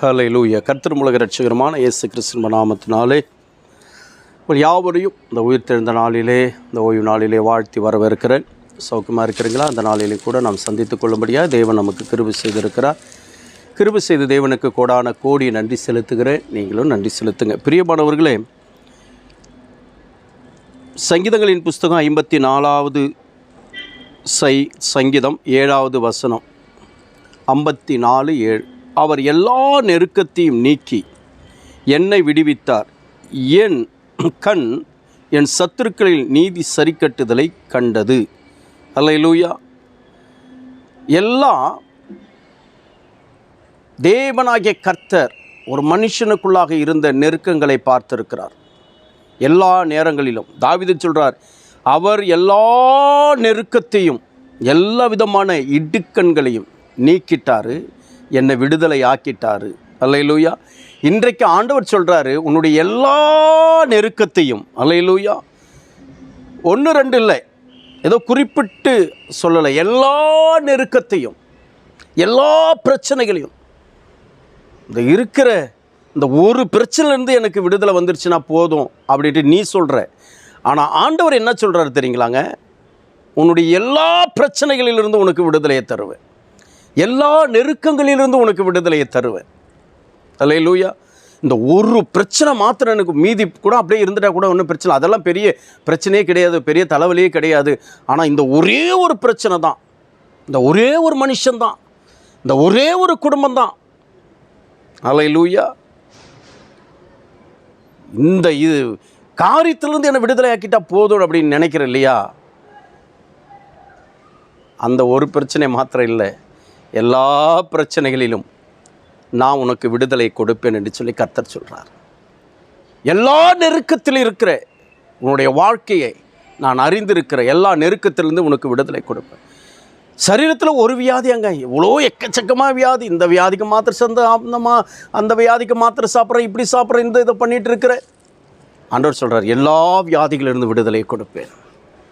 ஹலை லூய கர்த்தர் ரட்சகரமான இயேசு கிறிஸ்துவ நாமத்தினாலே உங்கள் யாவரையும் இந்த உயிர் தெழுந்த நாளிலே இந்த ஓய்வு நாளிலே வாழ்த்தி வரவேற்கிறேன். சௌக்கியமாக இருக்கிறீங்களா? அந்த நாளிலே கூட நாம் சந்தித்து கொள்ளும்படியாக தேவன் நமக்கு கிருபி செய்திருக்கிறார். கிருபி செய்த தேவனுக்கு கோடான கோடி நன்றி செலுத்துகிறேன். நீங்களும் நன்றி செலுத்துங்க. பிரியமானவர்களே சங்கீதங்களின் புஸ்தகம் ஐம்பத்தி நாலாவது சை சங்கீதம் ஏழாவது வசனம். ஐம்பத்தி நாலு ஏழு. அவர் எல்லா நெருக்கத்தையும் நீக்கி என்னை விடுவித்தார். என் கண் என் சத்துருக்களில் நீதி சரிக்கட்டுதலை கண்டது. அல்லையிலூயா எல்லாம் தேவனாகிய கர்த்தர் ஒரு மனுஷனுக்குள்ளாக இருந்த நெருக்கங்களை பார்த்திருக்கிறார். எல்லா நேரங்களிலும். தாவித சொல்கிறார் அவர் எல்லா நெருக்கத்தையும் எல்லா விதமான இடுக்கண்களையும் நீக்கிட்டார். என்னை விடுதலை ஆக்கிட்டார் அல்லையிலூயா இன்றைக்கு ஆண்டவர் சொல்கிறாரு உன்னுடைய எல்லா நெருக்கத்தையும் அல்லையிலூயா ஒன்று ரெண்டு இல்லை. ஏதோ குறிப்பிட்டு சொல்லலை. எல்லா நெருக்கத்தையும் எல்லா பிரச்சனைகளையும். இந்த இருக்கிற இந்த ஒரு பிரச்சனைலேருந்து எனக்கு விடுதலை வந்துருச்சுன்னா போதும் அப்படின்ட்டு நீ சொல்கிற ஆனால் ஆண்டவர் என்ன சொல்கிறாரு தெரியுங்களாங்க? உன்னுடைய எல்லா பிரச்சனைகளிலிருந்து உனக்கு விடுதலையை தருவேன். எல்லா நெருக்கங்களிலிருந்து உனக்கு விடுதலையை தருவேன். அல்ல லூயா இந்த ஒரு பிரச்சனை மாத்திரம் எனக்கு மீதி கூட அப்படியே இருந்துட்டா கூட ஒன்றும் பிரச்சனை அதெல்லாம் பெரிய பிரச்சனையே கிடையாது பெரிய தலைவலியே கிடையாது. ஆனால் இந்த ஒரே ஒரு பிரச்சனை தான். இந்த ஒரே ஒரு மனுஷன்தான் இந்த ஒரே ஒரு குடும்பம் தான். அலை லூயா இந்த இது காரியத்திலிருந்து என்னை விடுதலை ஆக்கிட்டா போதும் அப்படின்னு நினைக்கிறேன் இல்லையா? அந்த ஒரு பிரச்சனை மாத்திரம் இல்லை. எல்லா பிரச்சனைகளிலும் நான் உனக்கு விடுதலை கொடுப்பேன் என்று சொல்லி கர்த்தர் சொல்கிறார் எல்லா நெருக்கத்தில் இருக்கிற உன்னுடைய வாழ்க்கையை நான் அறிந்திருக்கிற எல்லா நெருக்கத்திலிருந்து உனக்கு விடுதலை கொடுப்பேன். சரீரத்தில் ஒரு வியாதி அங்கே இவ்வளோ எக்கச்சக்கமாக வியாதி. இந்த வியாதிக்கு மாத்திரை சந்த அந்த அந்த வியாதிக்கு மாத்திரை சாப்பிட்ற இப்படி சாப்பிட்ற இந்த இதை பண்ணிகிட்டு இருக்கிற. ஆண்டவர் சொல்கிறார் எல்லா வியாதிகளிலிருந்து விடுதலை கொடுப்பேன்.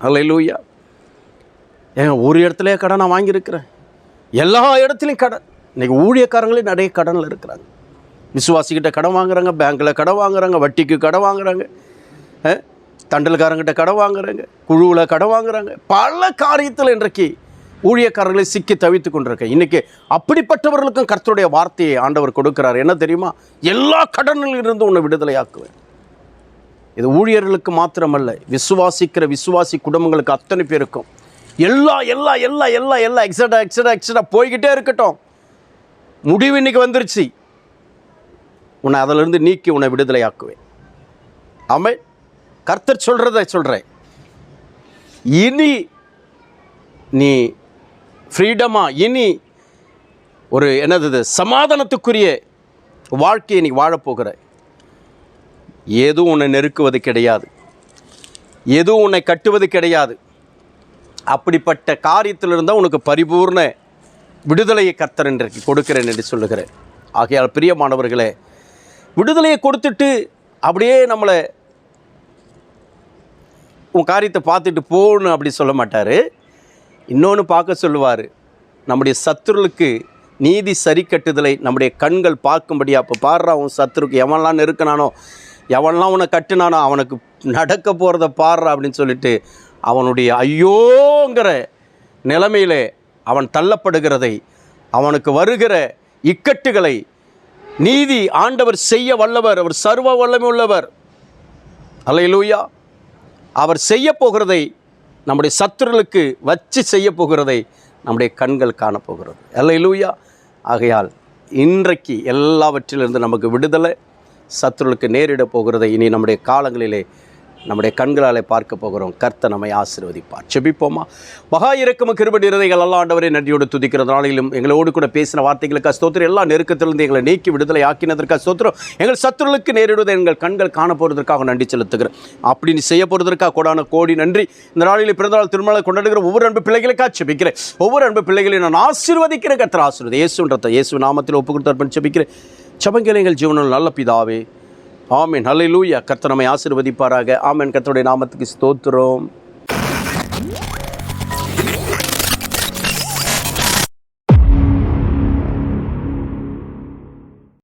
அல்ல லூயா ஏன் ஒரு இடத்துல கடன் நான் வாங்கியிருக்கிறேன். எல்லா இடத்துலையும் கடன். இன்றைக்கி ஊழியக்காரங்களே நிறைய கடனில் இருக்கிறாங்க. விசுவாசிக்கிட்ட கடன் வாங்குறாங்க பேங்க்கில் கடன் வாங்குறாங்க வட்டிக்கு கடன் வாங்குறாங்க. தண்டல்காரங்கிட்ட கடன் வாங்குறாங்க குழுவில் கடன் வாங்குறாங்க. பல காரியத்தில் இன்றைக்கு ஊழியக்காரர்களை சிக்கி தவித்து கொண்டிருக்கேன். இன்றைக்கி அப்படிப்பட்டவர்களுக்கும் கர்த்தருடைய வார்த்தையை ஆண்டவர் கொடுக்கிறார். என்ன தெரியுமா? எல்லா கடனில் இருந்து உன்னை விடுதலையாக்குவேன். இது ஊழியர்களுக்கு மாத்திரமல்ல விசுவாசிக்கிற விசுவாசி குடும்பங்களுக்கு அத்தனை பேருக்கும். எல்லா எல்லா எல்லா எல்லா எல்லா எக்ஸடா எக்ஸடா எக்ஸடா போய்கிட்டே இருக்கட்டும். முடிவு இன்னைக்கு வந்துருச்சு. உன்னை அதிலிருந்து நீக்கி உன்னை விடுதலையாக்குவேன் ஆமை கர்த்தர் சொல்கிறத சொல்கிறேன் இனி நீ ஃப்ரீடமாக இனி ஒரு என்னது சமாதானத்துக்குரிய வாழ்க்கையை நீ வாழப்போகிற. எதுவும் உன்னை நெருக்குவது கிடையாது. எதுவும் உன்னை கட்டுவது கிடையாது. அப்படிப்பட்ட காரியத்தில் இருந்தால் உனக்கு பரிபூர்ண விடுதலையை கர்த்தர் என்று கொடுக்கிறேன் என்று சொல்லுகிறேன். ஆகையால் பிரியமானவர்களே விடுதலையை கொடுத்துட்டு அப்படியே நம்மளை உன் காரியத்தை பார்த்துட்டு போகணும் அப்படி சொல்ல மாட்டார். இன்னொன்று பார்க்க சொல்லுவார் நம்முடைய சத்துருளுக்கு நீதி சரி கட்டுதலை நம்முடைய கண்கள் பார்க்கும்படியா அப்போ பாடுறா உன் சத்துருக்கு எவன்லாம் நெருக்கினானோ எவன்லாம் உன்னை கட்டினானோ அவனுக்கு நடக்க போகிறத பாடுறா அப்படின்னு சொல்லிட்டு அவனுடைய ஐயோங்கிற நிலைமையிலே அவன் தள்ளப்படுகிறதை அவனுக்கு வருகிற இக்கட்டுகளை நீதி ஆண்டவர் செய்ய வல்லவர் அவர் சர்வ வல்லமை உள்ளவர். அல்லேலூயா. அவர் செய்ய போகிறதை நம்முடைய சத்துருளுக்கு வச்சு செய்ய போகிறதை நம்முடைய கண்கள் காணப்போகிறது. அல்லேலூயா. ஆகையால் இன்றைக்கு எல்லாவற்றிலிருந்து நமக்கு விடுதலை சத்துருளுக்கு நேரிட போகிறதை இனி நம்முடைய காலங்களிலே நம்முடைய கண்களாலே பார்க்க போகிறோம். கர்த்த நம்மை ஆசீர்வதிப்பார். செபிப்போமா மகா இறக்கம கிருபடி இருதைகள் எல்லா ஆண்டவரை நன்றியோடு துதிக்கிற நாளிலும் எங்களோடு கூட பேசின வார்த்தைகளுக்கு ஸ்தோத்திரம் எல்லா நெருக்கத்திலிருந்து எங்களை நீக்கி விடுதலை ஆக்கினதற்காக ஸ்தோத்திரம் எங்கள் சத்துருளுக்கு நேரிடுவதை எங்கள் கண்கள் காண போகிறதற்காக நன்றி செலுத்துகிறேன். அப்படி நீ செய்ய போகிறதற்காக கோடான கோடி நன்றி. இந்த நாளில் பிறந்தநாள் திருமணம் கொண்டாடுகிற ஒவ்வொரு அன்பு பிள்ளைகளுக்காக செபிக்கிறேன் ஒவ்வொரு அன்பு பிள்ளைகளையும் நான் ஆசீர்வதிக்கிறேன். கத்திர ஆசீர்வதி. இயேசுன்றத இயேசு நாமத்தில் ஒப்பு கொடுத்தார் செபிக்கிறேன் செபங்கள் எங்கள் ஜீவனில் நல்ல பிதாவே ஆமீன். ஹல்லேலூயா கர்த்தர் நம்மை ஆசீர்வதிப்பாராக. ஆமீன். கர்த்தருடைய நாமத்துக்கு ஸ்தோத்திரம்.